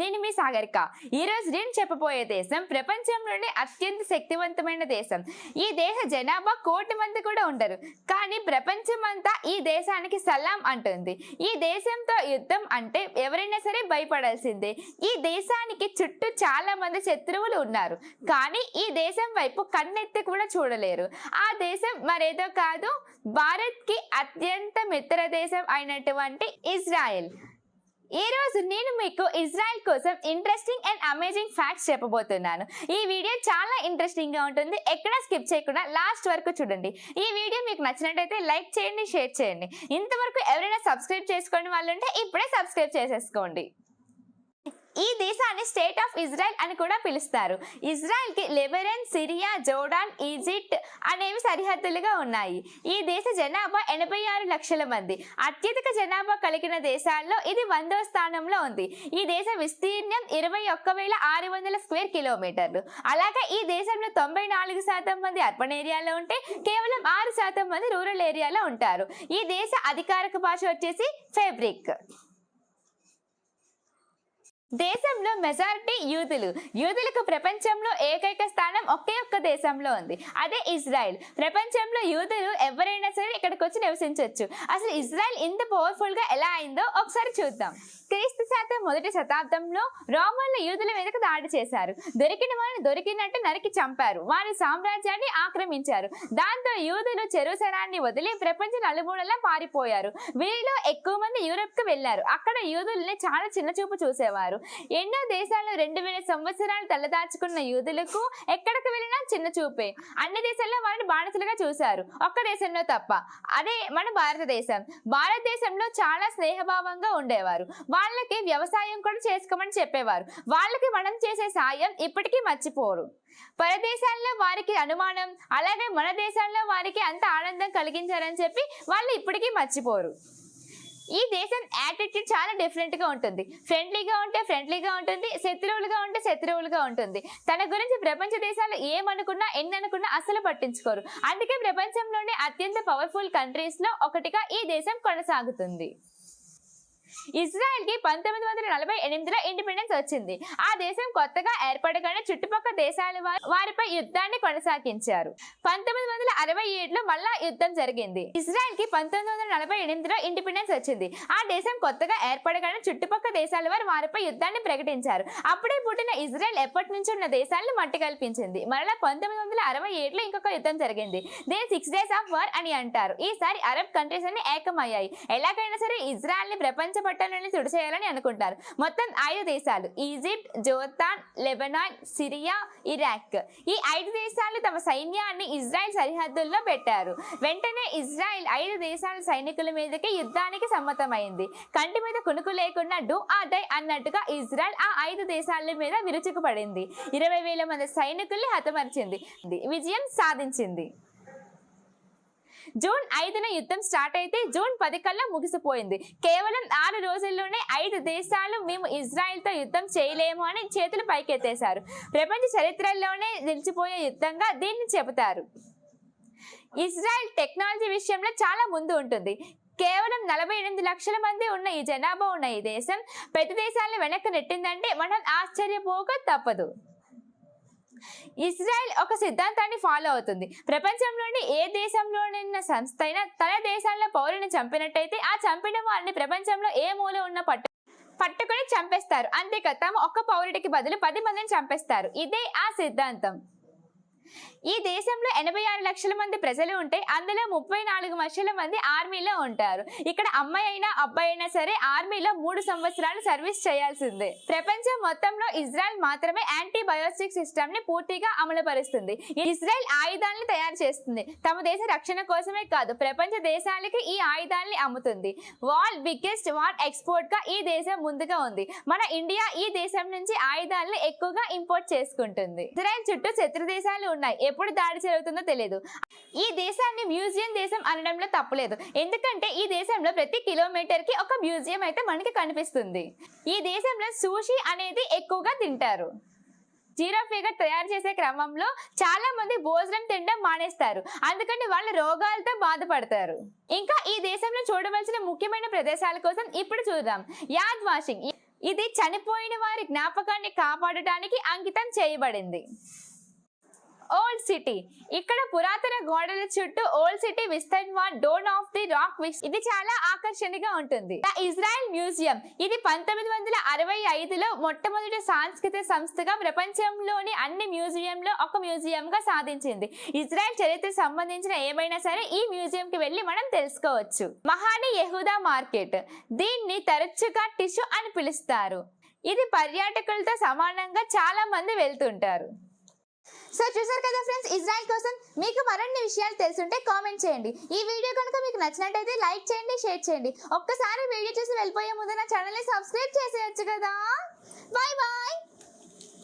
నేను మీ సాగరిక. ఈ రోజు నేను చెప్పబోయే దేశం ప్రపంచంలోనే అత్యంత శక్తివంతమైన దేశం. ఈ దేశ జనాభా కోటి మంది కూడా ఉండరు. కానీ ప్రపంచం అంతా ఈ దేశానికి సలాం అంటుంది. ఈ దేశంతో యుద్ధం అంటే ఎవరైనా సరే భయపడాల్సిందే. ఈ దేశానికి చుట్టూ చాలా మంది శత్రువులు ఉన్నారు. కానీ ఈ దేశం వైపు కన్నెత్తి కూడా చూడలేరు. ఆ దేశం మరేదో కాదు భారత్కి అత్యంత మిత్ర దేశం అయినటువంటి ఇజ్రాయెల్. ఈ రోజు నేను మీకు ఇజ్రాయెల్ కోసం ఇంట్రెస్టింగ్ అండ్ అమేజింగ్ ఫ్యాక్ట్స్ చెప్పబోతున్నాను. ఈ వీడియో చాలా ఇంట్రెస్టింగ్గా ఉంటుంది. ఎక్కడ స్కిప్ చేయకుండా లాస్ట్ వరకు చూడండి. ఈ వీడియో మీకు నచ్చినట్టయితే లైక్ చేయండి షేర్ చేయండి. ఇంతవరకు ఎవరైనా సబ్స్క్రైబ్ చేసుకోండి వాళ్ళు ఉంటే ఇప్పుడే సబ్స్క్రైబ్ చేసేసుకోండి. ఈ దేశాన్ని స్టేట్ ఆఫ్ ఇజ్రాయెల్ అని కూడా పిలుస్తారు. ఇజ్రాయెల్కి లెబెరన్ సిరియా జోర్డాన్ ఈజిప్ట్ అనేవి సరిహద్దులుగా ఉన్నాయి. ఈ దేశ జనాభా ఎనభై ఆరు లక్షల మంది. అత్యధిక జనాభా కలిగిన దేశాల్లో ఇది వందో స్థానంలో ఉంది. ఈ దేశ విస్తీర్ణం ఇరవై ఒక్క వేల ఆరు వందల స్క్వేర్ కిలోమీటర్లు. అలాగే ఈ దేశంలో తొంభై నాలుగు శాతం మంది అర్బన్ ఏరియాలో ఉంటే కేవలం ఆరు శాతం మంది రూరల్ ఏరియాలో ఉంటారు. ఈ దేశ అధికారిక భాష వచ్చేసి ఫెబ్రిక్. దేశంలో మెజారిటీ యూదులు. యూదులకు ప్రపంచంలో ఏకైక స్థానం ఒకే ఒక్క దేశంలో ఉంది. అదే ఇజ్రాయెల్. ప్రపంచంలో యూదులు ఎవరైనా సరే ఇక్కడికి వచ్చి నివసించవచ్చు అసలు ఇజ్రాయెల్ ఇంత పవర్ఫుల్గా ఎలా అయిందో ఒకసారి చూద్దాం. క్రీస్తు శాతం మొదటి శతాబ్దంలో రోమన్ల యూదుల మీదకు దాడి చేశారు. దొరికిన వారిని దొరికినట్టు నరికి చంపారు. వారి సామ్రాజ్యాన్ని ఆక్రమించారు. దాంతో యూదులు చెరుసరాన్ని వదిలి ప్రపంచ నలుమూలలా పారిపోయారు వీరిలో ఎక్కువ మంది యూరప్కు వెళ్ళారు అక్కడ యూదుల్ని చాలా చిన్న చూపు చూసేవారు. ఎన్నో దేశాల్లో రెండు వేల సంవత్సరాలు తలదాచుకున్న యూదులకు ఎక్కడికి వెళ్ళినా చిన్న చూపే. అన్ని దేశాల్లో వారిని బానిసలుగా చూశారు. ఒక్క దేశంలో తప్ప. అదే మన భారతదేశం. భారతదేశంలో చాలా స్నేహభావంగా ఉండేవారు. వాళ్ళకి వ్యవసాయం కూడా చేసుకోమని చెప్పేవారు. వాళ్ళకి మనం చేసే సాయం ఇప్పటికీ మర్చిపోరు. పరదేశాల్లో వారికి అనుమానం అలాగే మన దేశాల్లో వారికి అంత ఆనందం కలిగించారని చెప్పి వాళ్ళు ఇప్పటికీ మర్చిపోరు. ఈ దేశం యాటిట్యూడ్ చాలా డిఫరెంట్గా ఉంటుంది. ఫ్రెండ్లీగా ఉంటే ఫ్రెండ్లీగా ఉంటుంది శత్రువులుగా ఉంటే శత్రువులుగా ఉంటుంది. తన గురించి ప్రపంచ దేశాలు ఏమనుకున్నా ఎన్ని అనుకున్నా అసలు పట్టించుకోరు. అందుకే ప్రపంచంలోనే అత్యంత పవర్ఫుల్ కంట్రీస్లో ఒకటిగా ఈ దేశం కొనసాగుతుంది. ఇజ్రాయెల్కి పంతొమ్మిది వందల నలభై ఎనిమిదిలో ఇండిపెండెన్స్ వచ్చింది. ఆ దేశం కొత్తగా ఏర్పడగానే చుట్టుపక్కల దేశాల వారు వారిపై యుద్ధాన్ని కొనసాగించారు. పంతొమ్మిది వందల అరవై ఏడులో మళ్ళా యుద్ధం జరిగింది. ఇజ్రాయెల్కి పంతొమ్మిది వందల నలభై ఎనిమిదిలో ఇండిపెండెన్స్ వచ్చింది. ఆ దేశం కొత్తగా ఏర్పడగానే చుట్టుపక్కల దేశాల వారు వారిపై యుద్ధాన్ని ప్రకటించారు. అప్పుడే పుట్టిన ఇజ్రాయెల్ ఎప్పటి నుంచి ఉన్న దేశాలను మట్టి కల్పించింది. మరలా పంతొమ్మిది వందల అరవై ఏడులో ఇంకొక యుద్ధం జరిగింది. దీని సిక్స్ డేస్ ఆఫ్ వార్ అని అంటారు. ఈసారి అరబ్ కంట్రీస్ అన్ని ఏకమయ్యాయి. ఎలాగైనా సరే ఇజ్రాయెల్ని ప్రపంచ పట్టణాన్ని తుడిచేయాలని అనుకుంటారు. మొత్తం ఐదు దేశాలు Egypt Jordan Lebanon Syria Iraq. ఈ ఐదు దేశాలు తమ సైన్యాన్ని ఇజ్రాయెల్ సరిహద్దుల్లో పెట్టారు. వెంటనే ఇజ్రాయెల్ ఐదు దేశాల సైనికుల మీదకి యుద్ధానికి సమ్మతమైంది. కంటి మీద కునుకు లేకుండా డూ ఆ డై అన్నట్టుగా ఇజ్రాయెల్ ఆ ఐదు దేశాల మీద విరుచుకుపడింది. ఇరవై వేల మంది సైనికుల్ని హతమర్చింది. విజయం సాధించింది. జూన్ ఐదున యుద్ధం స్టార్ట్ అయితే జూన్ పది కల్లా ముగిసిపోయింది. కేవలం ఆరు రోజుల్లోనే ఐదు దేశాలు మేము ఇజ్రాయెల్తో యుద్ధం చేయలేము అని చేతులు పైకెత్తేశారు. ప్రపంచ చరిత్రలోనే నిలిచిపోయే యుద్ధంగా దీన్ని చెబుతారు. ఇజ్రాయెల్ టెక్నాలజీ విషయంలో చాలా ముందు ఉంటుంది. కేవలం నలభై ఎనిమిది లక్షల మంది ఉన్న ఈ జనాభా ఉన్న ఈ దేశం పెద్ద దేశాలను వెనక్కి నెట్టిందంటే మనం ఆశ్చర్యపోక తప్పదు. ఇజ్రాయెల్ ఒక సిద్ధాంతాన్ని ఫాలో అవుతుంది. ప్రపంచంలోని ఏ దేశంలోనున్న సంస్థ అయినా తన దేశాల్లో పౌరుని చంపినట్టయితే ఆ చంపిన వారిని ప్రపంచంలో ఏ మూల ఉన్న పట్టు పట్టుకొని చంపేస్తారు. అంతేకా తమ ఒక్క పౌరుడికి బదులు పది మందిని చంపేస్తారు. ఇదే ఆ సిద్ధాంతం. ఈ దేశంలో ఎనభై ఆరు లక్షల మంది ప్రజలు ఉంటే అందులో ముప్పై నాలుగు లక్షల మంది ఆర్మీలో ఉంటారు. ఇక్కడ అమ్మాయి అయినా అబ్బాయి అయినా సరే ఆర్మీలో మూడు సంవత్సరాలు సర్వీస్ చేయాల్సిందే. ప్రపంచం మొత్తంలో ఇజ్రాయెల్ మాత్రమే యాంటీ బయోస్టిక్ సిస్టమ్ని పూర్తిగా అమలుపరుస్తుంది. ఇజ్రాయెల్ ఆయుధాలను తయారు చేస్తుంది. తమ దేశ రక్షణ కోసమే కాదు ప్రపంచ దేశాలకి ఈ ఆయుధాలని అమ్ముతుంది. వరల్డ్ బిగ్గెస్ట్ వార్ ఎక్స్పోర్ట్గా ఈ దేశం ముందుగా ఉంది. మన ఇండియా ఈ దేశం నుంచి ఆయుధాలను ఎక్కువగా ఇంపోర్ట్ చేసుకుంటుంది. ఇజ్రాయెల్ చుట్టూ శత్రు దేశాలు ఉన్నాయి. ఎప్పుడు దాడి జరుగుతుందో తెలియదు. ఈ దేశాన్ని మ్యూజియం దేశం అనడంలో తప్పలేదు ఎందుకంటే ఈ దేశంలో ప్రతి కిలోమీటర్కి ఒక మ్యూజియం అయితే మనకి కనిపిస్తుంది. ఈ దేశంలో సూషి అనేది ఎక్కువగా తింటారు. జీరో ఫిగర్ తయారు చేసే క్రమంలో చాలా మంది భోజనం తినడం మానేస్తారు. అందుకని వాళ్ళు రోగాలతో బాధపడతారు. ఇంకా ఈ దేశంలో చూడవలసిన ముఖ్యమైన ప్రదేశాల కోసం ఇప్పుడు చూద్దాం. యాద్ వాషింగ్. ఇది చనిపోయిన వారి జ్ఞాపకాన్ని కాపాడటానికి అంకితం చేయబడింది. Old city. ఇక్కడ పురాతన గోడల చుట్టూ ఓల్డ్ సిటీ విస్తరణ డోన్ ఆఫ్ ది రాక్ విష్. ఇది చాలా ఆకర్షణగా ఉంటుంది. The Israel museum. ఇది పంతొమ్మిది వందల అరవై ఐదులో మొట్టమొదటి సాంస్కృతిక సంస్థగా ప్రపంచంలోని అన్ని మ్యూజియంలో ఒక మ్యూజియం గా సాధించింది. ఇజ్రాయెల్ చరిత్ర సంబంధించిన ఏమైనా సరే ఈ మ్యూజియం కి వెళ్ళి మనం తెలుసుకోవచ్చు. మహాని యహూదా మార్కెట్. దీన్ని తరచుగా టిష్యూ అని పిలుస్తారు. ఇది పర్యాటకులతో సమానంగా చాలా మంది వెళ్తుంటారు. సో చూసారు కదా ఫ్రెండ్స్ ఇజ్రాయెల్ కోసం మీకు మరిన్ని విషయాలు తెలుసుంటే కామెంట్ చేయండి. ఈ వీడియో కనుక మీకు నచ్చినట్టయితే లైక్ చేయండి షేర్ చేయండి. ఒక్కసారి వీడియో చూసి వెళ్ళిపోయే ముందు నా ఛానల్ని సబ్స్క్రైబ్ చేసేయచ్చు కదా. Bye bye